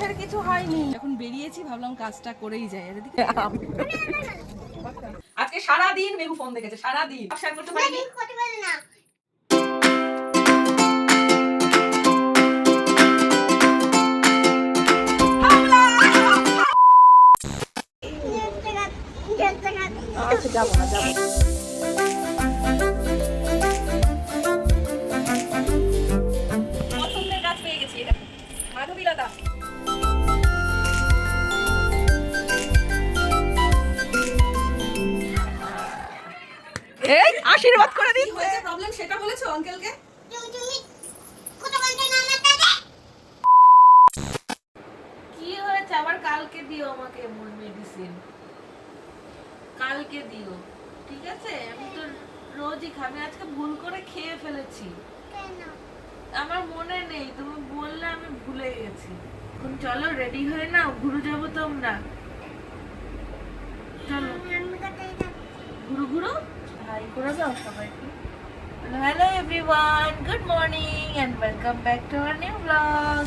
গাছের কিছু হয়নি। এখন বেরিয়েছি ভাবলাম কাজটা করেই যাই। আজকে সারা দিন মেঘু ফোন দেখেছে সারা দিন শেয়ার করতে আচ্ছা যাব না। যাব এটা মাধবীলতা। আশীর্বাদ করে দিন হয়েছে প্রবলেম সেটা বলেছ আঙ্কেলকে কি? হয়েছে? আবার কালকে দিও আমাকে মেডিসিন কালকে দিও। ঠিক আছে? আমি তো রোজই খাবি। আজকে ভুল করে খেয়ে ফেলেছি। আমার মনে নেই। তুমি বললে আমি ভুলে গেছি। এখন চলো রেডি হয়ে নাও। ঘুরে যাব তোমরা। চলো। ঘুরু ঘুরু হাই করে দাও সবাইকে hello everyone good morning and welcome back to our new blog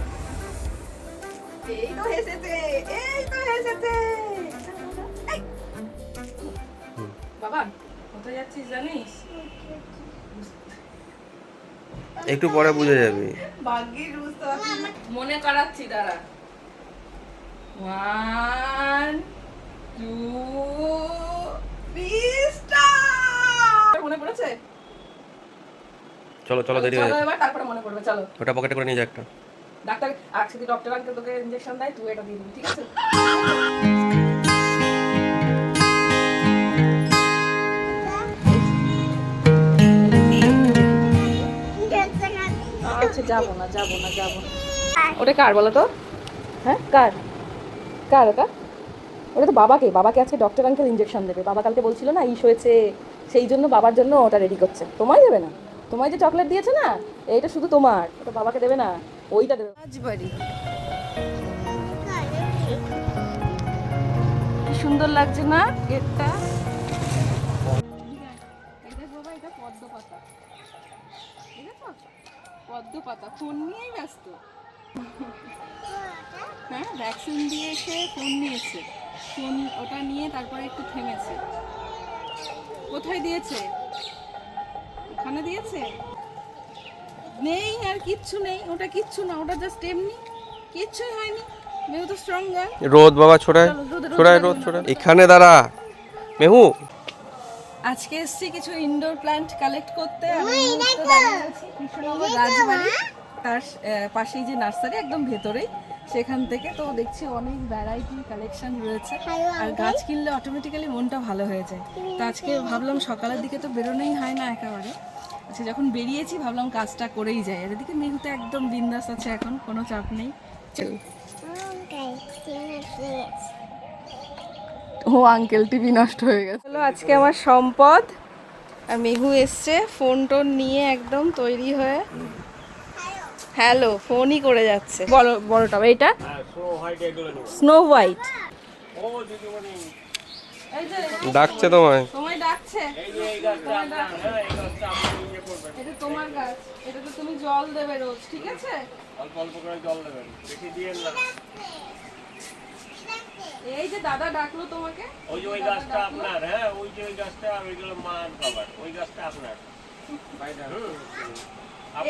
এই তো হেসেছে এই তো হেসেছে। বাবা কোথায় যাচ্ছিস জানিস? একটু পরে বুঝে যাবে। ভাগ্যিস বুঝতে মনে করাচ্ছি দাঁড়া। ওয়ান টু মনে পড়েছে চলো চলো দেরি হয়ে এবার তারপরে মনে পড়বে চলো। ওটা পকেটে করে নিয়ে যা একটা। ডাক্তার আজ যদি ডক্টর আঙ্কেল তোকে ইঞ্জেকশন দেয় তুই এটা দিয়ে দিবি ঠিক আছে? আচ্ছা যাব না যাব না যাব না। ওটা কার বলো তো? হ্যাঁ কার? কার ওটা? ওটা তো বাবাকে বাবাকে আছে ডক্টর আঙ্কেল ইঞ্জেকশন দেবে। বাবা কালকে বলছিল না ইস হয়েছে সেই জন্য বাবার জন্য ওটা রেডি করছে। তোমায় দেবে না? তোমায় যে চকলেট দিয়েছে না এইটা শুধু তোমার ওটা বাবাকে দেবে না ওইটা দেবে। রাজবাড়ি। কি সুন্দর লাগছে না গেটটা? পদ্ম পাতা। পদ্ম পাতা ফোন নিয়েই ব্যস্ত। হ্যাঁ ভ্যাকসিন দিয়ে এসে ফোন নিয়েছে। ফোন ওটা নিয়ে তারপরে একটু থেমেছে। কোথায় দিয়েছে? ওখানে দিয়েছে? নেই আর কিচ্ছু নেই ওটা কিচ্ছু না ওটা জাস্ট এমনি কিচ্ছুই হয়নি মেয়ে তো স্ট্রঙ্গার রোদ বাবা ছোড়ায় ছোড়ায় রোদ। ছোড়ায়। এখানে দাঁড়া। মেহু। আজকে এসেছি কিছু ইনডোর প্ল্যান্ট কালেক্ট করতে আমি কৃষ্ণনগর রাজবাড়ি তার পাশেই যে নার্সারি একদম ভেতরেই। সেখান থেকে তো দেখছি অনেক ভ্যারাইটি কালেকশন রয়েছে। আর গাছ কিনলে অটোমেটিক্যালি মনটা ভালো হয়ে যায়। তো আজকে ভাবলাম সকালের দিকে তো বেরোনোই হয় না একেবারে। আচ্ছা যখন বেরিয়েছি ভাবলাম কাজটা করেই যাই। আর এদিকে মেঘু তো একদম বিন্দাস আছে এখন কোনো চাপ নেই। চল। ও আঙ্কেল টিভি নষ্ট হয়ে গেছে। হলো আজকে আমার সম্পদ। আর মেহু এসছে ফোন টোন নিয়ে একদম তৈরি হয়ে। হ্যালো ফোনই করে যাচ্ছে। বড় বড়টা এইটা? স্নো হোয়াইট এই যে ডাকছে তোমায়। তোমায় ডাকছে। এটা তোমার গাছ এটা তো তুমি জল দেবে রোজ ঠিক আছে? অল্প অল্প করে জল দেবেন বেশি দিয়ে এই যে দাদা ডাকলো তোমাকে। ওই যে ওই গাছটা আপনার হ্যাঁ ওই যে ওই গাছটা আর ওইগুলো মান খাবার ওই গাছটা আপনার।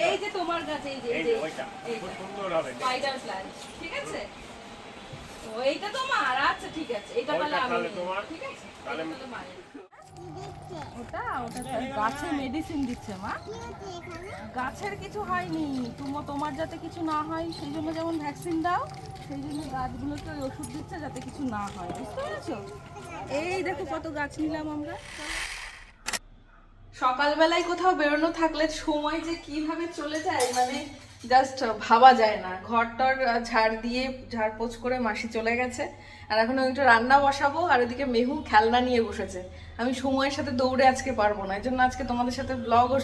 এই যে তোমার গাছ এই যে এই যে। ওইটা খুব সুন্দর হবে। স্পাইডার প্ল্যান্ট ঠিক আছে? ও এইটা তোমার? আচ্ছা ঠিক আছে। এটা তাহলে আমি তাহলে নিই। তোমার, ঠিক আছে? তাহলে এটা তাহলে মায়ের। ওটা ওটা গাছে মেডিসিন দিচ্ছে মা। গাছের কিছু হয়নি। তুমি তোমার যাতে কিছু না হয় সেই জন্য যেমন ভ্যাকসিন দাও সেই জন্য গাছগুলোকে ওই ওষুধ দিচ্ছে যাতে কিছু না হয়। বুঝতে পেরেছ? এই দেখো কত গাছ নিলাম আমরা। সকালবেলায় কোথাও বেরোনো থাকলে সময় যে কীভাবে চলে যায় মানে জাস্ট ভাবা যায় না। ঘর টর ঝাড় দিয়ে ঝাড়পোছ করে মাসি চলে গেছে। আর এখন আমি একটু রান্না বসাবো আর ওদিকে মেহু খেলনা নিয়ে বসেছে। আমি সময়ের সাথে দৌড়ে আজকে পারব না এই জন্য আজকে তোমাদের সাথে ব্লগও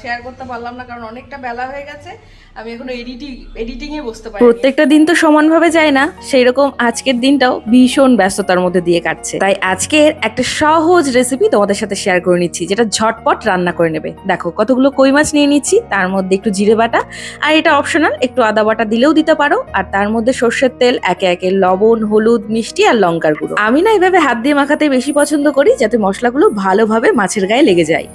শেয়ার করতে পারলাম না, কারণ অনেকটা বেলা হয়ে গেছে। আমি এখনও এডিটিং এডিটিংয়ে বসতে পারি প্রত্যেকটা দিন তো সমানভাবে যায় না সেই রকম আজকের দিনটাও ভীষণ ব্যস্ততার মধ্যে দিয়ে কাটছে। তাই আজকের একটা সহজ রেসিপি তোমাদের সাথে শেয়ার করে নিচ্ছি, যেটা ঝটপট রান্না করে নেবে। দেখো, কতগুলো কই মাছ নিয়ে নিচ্ছি, তার মধ্যে একটু জিরে বাটা, আর এটা অপশনাল একটু আদা বাটা দিলেও দিতে পারো, আর তার মধ্যে সর্ষের তেল, একে একে লবণ, হলুদ মিষ্টি আর লঙ্কার গুঁড়ো। আমি না এভাবে হাত দিয়ে মাখাতে বেশি পছন্দ করি যাতে মশলাগুলো ভালোভাবে মাছের গায়ে লেগে যায়।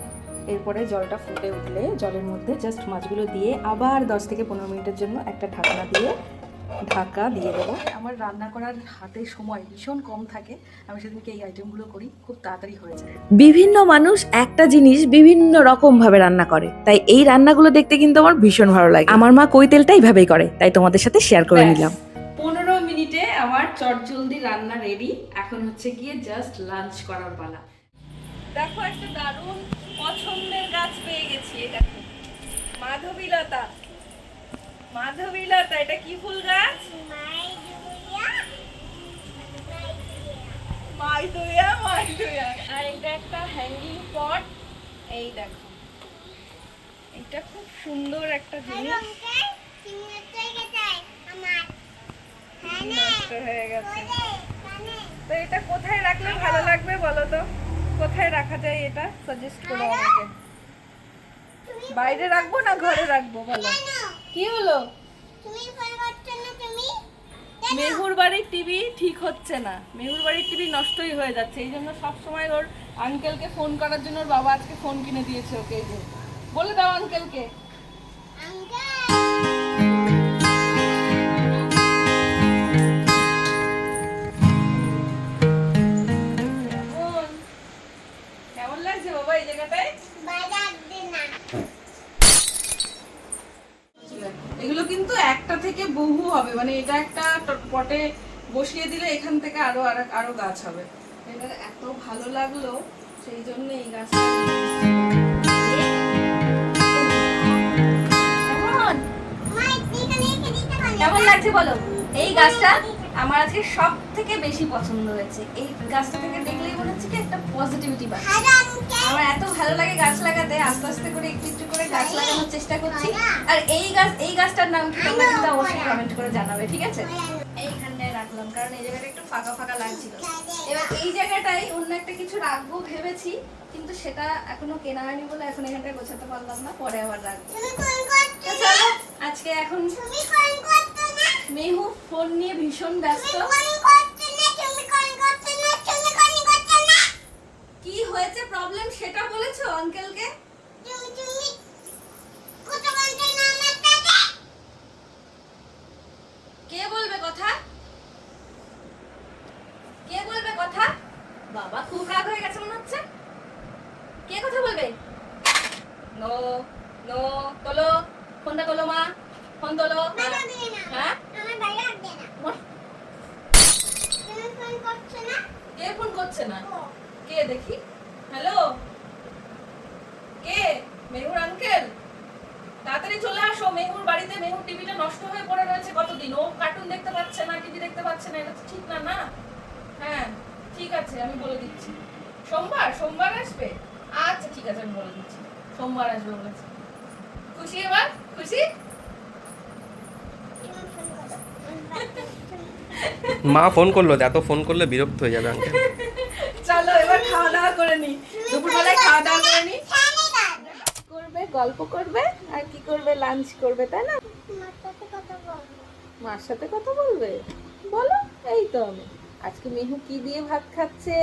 এরপরে জলটা ফুটে উঠলে জলের মধ্যে জাস্ট মাছগুলো দিয়ে আবার দশ থেকে পনেরো মিনিটের জন্য একটা ঢাকনা দিয়ে ঢাকা দিয়ে দেবো। আমার রান্না করার হাতে সময় ভীষণ কম থাকে। আমি সেদিনকে এই আইটেমগুলো করি খুব তাড়াতাড়ি হয়ে যায়। বিভিন্ন মানুষ একটা জিনিস বিভিন্ন রকম ভাবে রান্না করে। তাই এই রান্নাগুলো দেখতে কিন্তু আমার ভীষণ ভালো লাগে। আমার মা কই তেলটা এইভাবেই করে তাই তোমাদের সাথে শেয়ার করে নিলাম। আমার চটজলদি রান্না রেডি এখন হচ্ছে গিয়ে জাস্ট লাঞ্চ করার পালা। দেখো একটা দারুণ পছন্দের গাছ পেয়ে গেছি দেখো। মাধবীলতা। মাধবীলতা, এটা কি ফুল গাছ? আর এটা একটা হ্যাঙ্গিং পট এই দেখো। এটা খুব সুন্দর একটা জিনিস। নষ্ট হয়ে গেছে। তো এটা কোথায় রাখলে ভালো লাগবে বলো তো? কোথায় রাখা যায় এটা? সাজেস্ট করো আমাকে। বাইরে রাখব না ঘরে রাখব বলো? কি হলো? মেহুর বাড়ির টিভি ঠিক হচ্ছে না। মেহুর বাড়ির টিভি নষ্টই হয়ে যাচ্ছে। এই জন্য সবসময় ওর আঙ্কেলকে ফোন করার জন্য ওর বাবা আজকে ফোন কিনে দিয়েছে ওকে এই যে। বলে দাও আঙ্কেলকে একটা থেকে বহু হবে। মানে এটা একটা পটে বসিয়ে দিলে এখান থেকে আরও আরও আরও গাছ হবে। এটা এত ভালো লাগল সেই জন্য এই গাছ কেমন? কেমন লাগছে বলো? এই গাছটা আমার আজকে সব থেকে বেশি পছন্দ হয়েছে। এই গাছটা থেকে দেখলেই মনে হচ্ছে কি একটা পজিটিভিটি পাচ্ছি। আমার এত ভালো লাগে গাছ লাগাতে, আস্তে আস্তে করে একটু একটু করে গাছ লাগানোর চেষ্টা করছি। আর এই গাছ, এই গাছটার নাম কি তোমরা কিন্তু অবশ্যই কমেন্ট করে জানাবে, ঠিক আছে? এইখানে রাখলাম, কারণ এই জায়গাটা একটু ফাঁকা ফাঁকা লাগছিল। এবার এই জায়গাটাই অন্য একটা কিছু রাখব ভেবেছি, কিন্তু সেটা এখনও কেনা হয়নি বলে এখন এখানটায় গোছাতে পারলাম না, পরে আবার রাখব। আজকে এখন মেহু ফোন নিয়ে ভীষণ ব্যস্ত। কি হয়েছে প্রবলেম সেটা বলেছ আঙ্কেলকে কে বলবে কথা কে বলবে কথা বাবা খুব রাগ হয়ে গেছে মনে হচ্ছে কে কথা বলবে নো নো তোলো ফোনটা তোলো মা ফোন তোলো হ্যাঁ কে ফোন করছে না। কে দেখি? হ্যালো কে? মেহুর আঙ্কেল তাড়াতাড়ি চলে আসো মেহুর বাড়িতে মেহুর টিভিটা নষ্ট হয়ে পড়ে রয়েছে কতদিন? ও কার্টুন দেখতে পাচ্ছে না টিভি দেখতে পাচ্ছে না এটা তো ঠিক না না? হ্যাঁ ঠিক আছে আমি বলে দিচ্ছি। সোমবার সোমবার আসবে? আচ্ছা ঠিক আছে আমি বলে দিচ্ছি। সোমবার আসবে বলেছে খুশি এবার? খুশি? মা ফোন করল এত ফোন করলে বিরক্ত হয়ে যাবে আঙ্কেল চলো, এবার খাওয়া দাওয়া করে নি। দুপুরবেলায় খাওয়া দাওয়া করে নি। করবে, গল্প করবে, আর কি করবে লাঞ্চ করবে, তাই না? মার সাথে কথা বলবে? বলো, এই তো আমি। আজকে মেহু কি দিয়ে ভাত খাচ্ছে?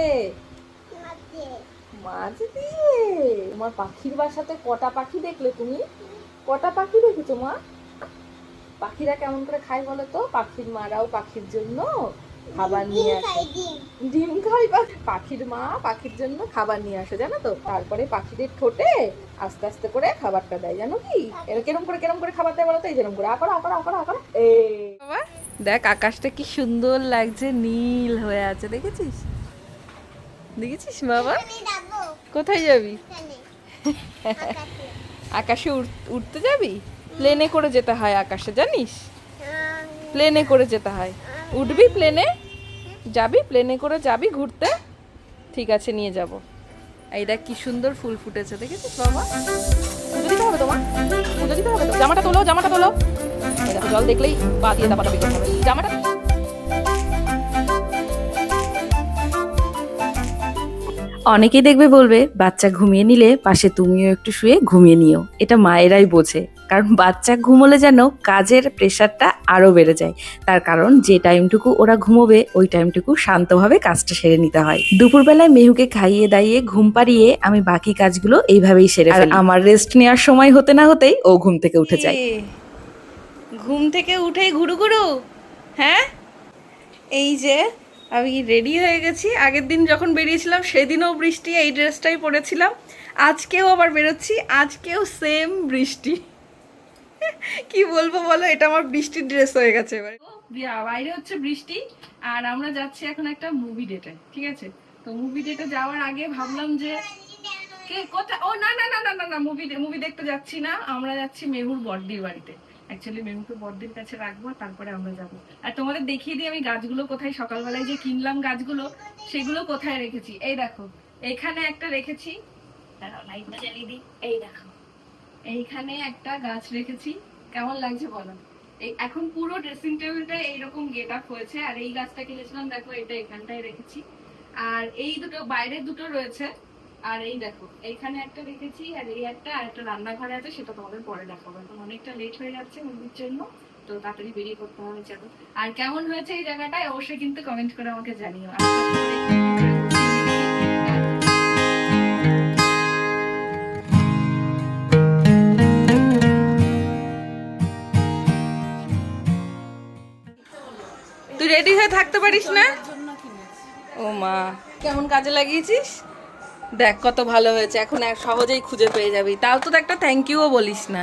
মাছ দিয়ে। তোমার পাখির বাসাতে কটা পাখি দেখলে তুমি? কটা পাখি দেখেছ মা? পাখিরা কেমন করে খায় বলো তো? পাখির মারাও পাখির জন্য খাবার নিয়ে আসে। ডিম। খাই পাখি পাখির মা পাখির জন্য খাবার নিয়ে আসে জানো তো? তারপরে পাখিদের ঠোঁটে আস্তে আস্তে করে খাবারটা দেয় জানো কি? এর কেরম করে কেরম করে খাবার দেয় বলো তো? এই যেরকম করে আকড় আকড় আকড় আকড় এই। বাবা দেখ আকাশটা কি সুন্দর লাগছে নীল হয়ে আছে দেখেছিস? দেখেছিস বাবা? কোথায় যাবি? আকাশে উড়- উঠতে যাবি? প্লেনে করে যেতে হয় আকাশে, জানিস? প্লেনে করে যেতে হয়। উঠবি প্লেনে যাবি প্লেনে করে যাবি ঘুরতে? ঠিক আছে, নিয়ে যাব। এই দেখ কি সুন্দর ফুল ফুটেছে, দেখেছিস বাবা? পুজো দিতে হবে তোমার? পুজো দিতে হবে জামাটা তোলো জামাটা তোলো। জল দেখলেই পা দিয়ে দাপাদাপি করতে হবে। জামাটা অনেকেই দেখবে বলবে, বাচ্চা ঘুমিয়ে নিলে পাশে তুমিও একটু শুয়ে ঘুমিয়ে নিও। এটা মায়েরাই বোঝে। কারণ বাচ্চা ঘুমোলে যেন কাজের প্রেশারটা আরও বেড়ে যায়। তার কারণ যে টাইমটুকু ওরা ঘুমোবে ওই টাইমটুকু শান্তভাবে কাজটা সেরে নিতে হয়। দুপুরবেলায় মেহুকে খাইয়ে দাইয়ে ঘুম পাড়িয়ে আমি বাকি কাজগুলো এইভাবেই সেরে ফেলি। আমার রেস্ট নেওয়ার সময় হতে না হতেই ও ঘুম থেকে উঠে যায়। ঘুম থেকে উঠেই ঘুরু ঘুরু হ্যাঁ? এই যে আমি রেডি হয়ে গেছি। আগের দিন যখন বেরিয়েছিলাম সেদিনও বৃষ্টি এই ড্রেসটাই পরেছিলাম। আজকেও আবার বেরোচ্ছি আজকেও সেম বৃষ্টি। কি বলব বলো, এটা আমার বৃষ্টির ড্রেস হয়ে গেছে এবার। বাইরে হচ্ছে বৃষ্টি, আর আমরা যাচ্ছি এখন একটা মুভি ডেটে ঠিক আছে? তো মুভি ডেটে যাওয়ার আগে ভাবলাম যে, কে, কোথায়? ও, না না না না না মুভি মুভি দেখতে যাচ্ছি না, আমরা যাচ্ছি মেহুর বর্দির বাড়িতে। অ্যাকচুয়ালি মেহুকে বর্দির কাছে রাখব, তারপরে আমরা যাব। আর তোমাদের দেখিয়ে দিই আমি গাছগুলো কোথায়, সকালবেলায় যে কিনলাম গাছগুলো, সেগুলো কোথায় রেখেছি। এই দেখো, এখানে একটা রেখেছি। লাইটটা জ্বালিয়ে দিই। এই দেখো। এইখানে একটা গাছ রেখেছি। কেমন লাগছে বলো? এখন পুরো ড্রেসিং টেবিলটা এইরকম গেট আপ হয়েছে, আর এই গাছটা কিনেছিলাম, দেখো এটা এখানটায় রেখেছি। আর এই দুটো, বাইরে দুটো রয়েছে। আর এই দেখো, এইখানে একটা রেখেছি, আর এই একটা, আর একটা রান্নাঘরে আছে, সেটা তোমাদের পরে দেখাবো। এখন অনেকটা লেট হয়ে যাচ্ছে মুভির জন্য, তো তাড়াতাড়ি বেরিয়ে করতে হবে, চলো। আর কেমন হয়েছে এই জায়গাটায়, অবশ্যই কিন্তু কমেন্ট করে আমাকে জানিও। আর রেডি হয়ে থাকতে পারিস না? ও মা কেমন কাজে লাগিয়েছিস? দেখ কত ভালো হয়েছে এখন এক সহজেই খুঁজে পেয়ে যাবি। তাও তো একটা থ্যাংক ইউও বলিস না।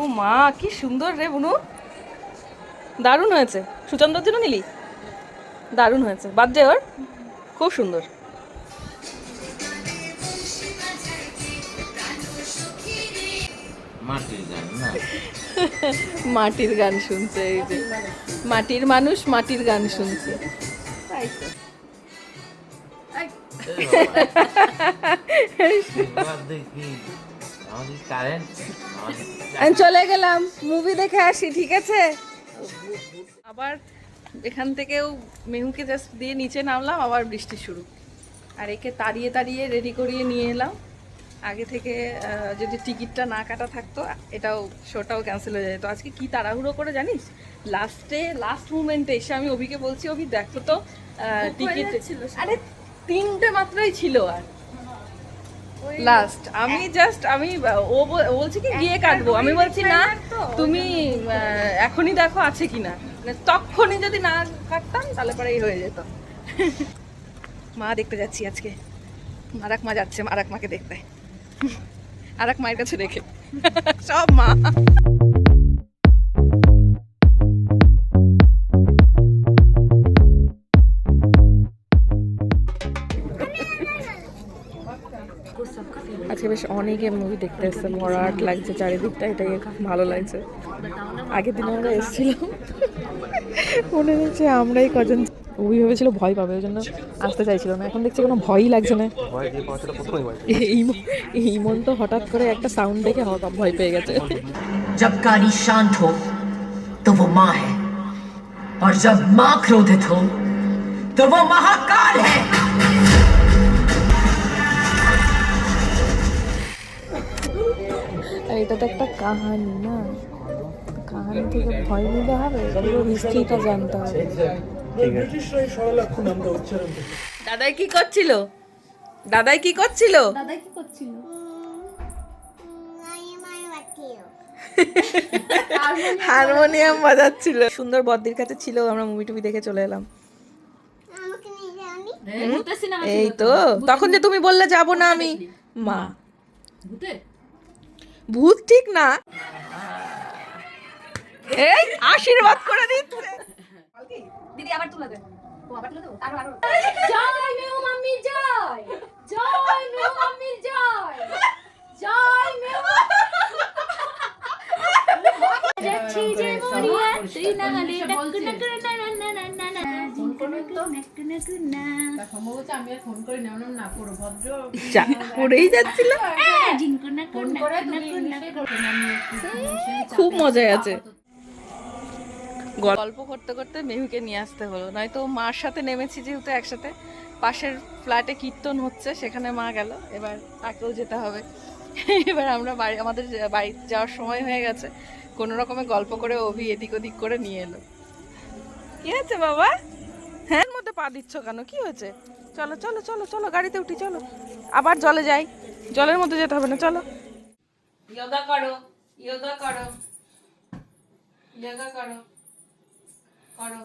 ও মা কি সুন্দর রে বুনু। দারুণ হয়েছে। সুচন্দ্রর জন্য নিলি? দারুণ হয়েছে। বাদ দে ওর। খুব সুন্দর। মাটির গান না? মাটির গান শুনছে এই যে। মাটির মানুষ মাটির গান শুনছে। চলে গেলাম। মুভি দেখে আসি ঠিক আছে? আবার এখান থেকেও মেহুকে জাস্ট দিয়ে নিচে নামলাম আবার বৃষ্টি শুরু। আর একে তাড়িয়ে তাড়িয়ে রেডি করিয়ে নিয়ে এলাম। আগে থেকে যদি টিকিটটা না কাটা থাকতো এটাও শোটাও ক্যান্সেল হয়ে যেত আজকে কি তাড়াহুড়ো করে জানিস? লাস্টে লাস্ট মুমেন্টে এসে আমি অভিকে বলছি অভি দেখো তো টিকিট ছিল আরে তিনটে মাত্রই ছিল আর। লাস্ট আমি জাস্ট আমি ও বল- বলছে কি গিয়ে কাটবো। আমি বলছি না তুমি এখনই দেখো আছে কিনা। মানে তখনই যদি না কাটতাম তাহলে পরেই হয়ে যেত। মা দেখতে যাচ্ছি আজকে। আরাক মা যাচ্ছে আরাক মাকে দেখতে। আরাক মায়ের কাছে রেখে। সব মা। আজকে বেশ অনেকে মুভি দেখতে এসছে ভরাট লাগছে চারিদিকটা, এটাই ভালো লাগছে। আগের দিন আমরা এসেছিলাম। মনে হচ্ছে আমরাই কজন মুভি ভেবেছিল ভয় পাবে ওই জন্য আসতে চাইছিল না এখন দেখছি কোনো ভয়ই লাগছে না ভয় দিয়ে পাওয়া সেটা প্রথমেই ভয় এই ম- এই মন তো হঠাৎ করে একটা সাউন্ড দেখে হঠাৎ ভয় পেয়ে গেছে जब काली शांत हो तो वो माँ है और जब माँ क्रोधित हो तो वो महाकाल है আর এটা তো একটা কাহানি না কাহানি থেকে ভয় নিতে হবে পুরো হিস্ট্রিটা জানতে হবে দাদাই কি করছিল? দাদাই কি করছিল? হারমোনিয়াম বাজাচ্ছিল। সুন্দর বদ্দির কাছে ছিল আমরা মুভি টুভি দেখে চলে এলাম। এই তো। তখন যে তুমি বললে যাব না আমি। মা। ভূত ঠিক না। এই আশীর্বাদ করে দিচ্ছে। জয় মেও মাম্মি জয় জয় মেও মাম্মি জয় জয় মেও যাচ্ছি যে মরিয়া তুই না হলে ডাক যা পড়েই যাচ্ছিল খুব মজায় আছে গল্প। করতে করতে মেহুকে নিয়ে আসতে হলো। নয়তো মার সাথে নেমেছি যেহেতু একসাথে। পাশের ফ্ল্যাটে কীর্তন হচ্ছে সেখানে মা গেল। এবার তাকেও যেতে হবে। এবার আমরা বাড়ি আমাদের বাড়ি যাওয়ার সময় হয়ে গেছে। কোনো রকমে গল্প করে অভি এদিক ওদিক করে নিয়ে এলো। কি হয়েছে বাবা? হ্যাঁ এর মধ্যে পা দিচ্ছ কেন? কি হয়েছে? চলো চলো চলো চলো গাড়িতে উঠি চলো। আবার জলে যাই। জলের মধ্যে যেতে হবে না চলো। যোগা করো যোগা করো। যোগা করো। করো।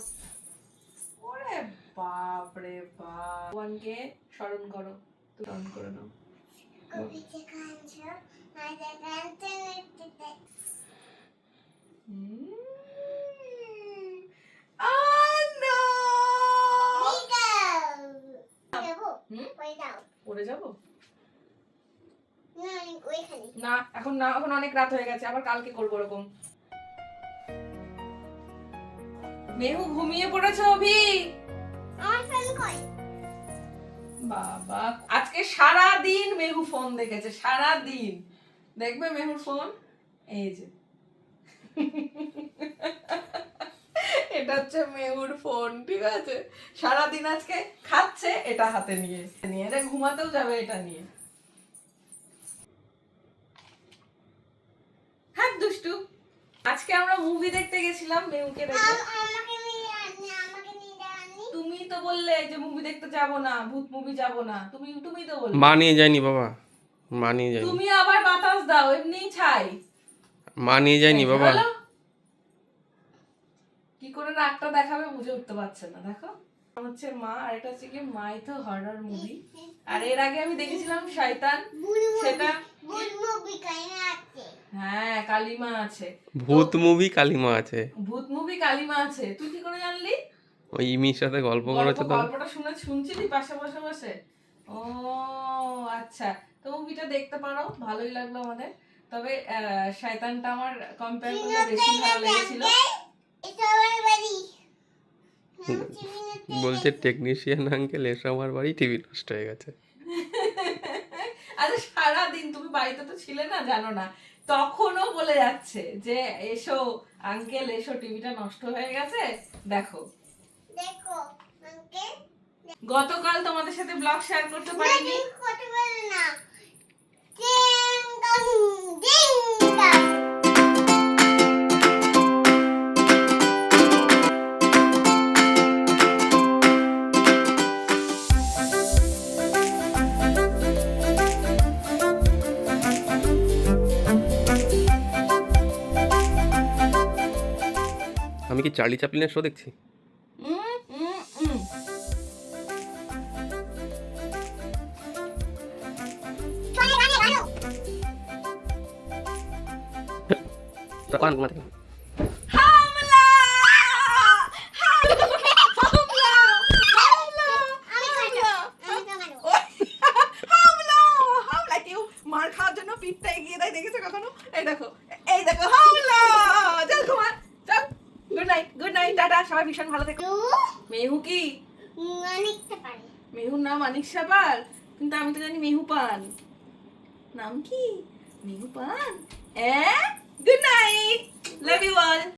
ওরে বাপ রে বাপ। ভগবানকে স্মরণ করো। স্মরণ করে নাও। পড়ে যাব? না এখন না এখন অনেক রাত হয়ে গেছে আবার কালকে করব ওরকম। মেহু ঘুমিয়ে পড়েছে অভি। বাবা আজকে সারা দিন মেহু ফোন দেখেছে সারা দিন দেখবে মেহুর ফোন এই যে। এটা হচ্ছে মেহুর ফোন ঠিক আছে? সারা দিন আজকে খাচ্ছে এটা হাতে নিয়ে নিয়ে এটা ঘুমাতেও যাবে এটা নিয়ে হ্যাঁ দুষ্টু আজকে আমরা মুভি দেখতে গেছিলাম মেহুকে দেখে। তুমি তো বললে যে মুভি দেখতে যাব না ভূত মুভি যাব না। তুমি তুমি তো বললে। মা নিয়ে যায়নি বাবা। মা নিয়ে যায়নি। তুমি আবার বাতাস দাও এমনিই ছাই। মা নিয়ে যায়নি বাবা। কি করে নাকটা দেখাবে বুঝে উঠতে পারছে না দেখো। হচ্ছে মা আর এটা হচ্ছে কি মাই তো হরর মুভি আর এর আগে আমি দেখেছিলাম শয়তান। সেটা হ্যাঁ কালিমা আছে। ভূত মুভি কালিমা আছে। ভূত মুভি কালিমা আছে। তুই কি করে জানলি? ওই ইমির সাথে গল্প করেছে তো। গল্পটা শুনে শুনছিলি পাশে বসে বসে ও আচ্ছা। তো মুভিটা দেখতে পারো ভালোই লাগল আমাদের। তবে শয়তানটা আমার কম্পেয়ার করলে বেশি ভালো লেগেছিল। বলছে টেকনিশিয়ান আঙ্কেল এসে আমার বাড়ি টিভি নষ্ট হয়ে গেছে। আরে সারাদিন তুমি বাড়িতে তো ছিলে না জানো না। তখনও বলে যাচ্ছে যে এসো আঙ্কেল এসো টিভিটা নষ্ট হয়ে গেছে দেখো। দেখো গতকাল তোমাদের সাথে ব্লগ শেয়ার করতে পারিনি। আমি কি চার্লি চ্যাপলিনের শো দেখছি কোন কোন। তখন মানে হামলা! হামলা! হামলা! ওই, হামলা! হামলা! কেউ মার খাওয়ার জন্য পিঠটা এগিয়ে দেয় দেখেছ কখনো এই দেখো এই দেখো হামলা চল ঘুমা চল good night good night tata সবাই ভীষণ ভালো থেকো মেহু কি মেহুর নাম আনিক সাবাল কিন্তু আমি তো জানি মেহু পান নাম কি মেহু পান এ good night love you all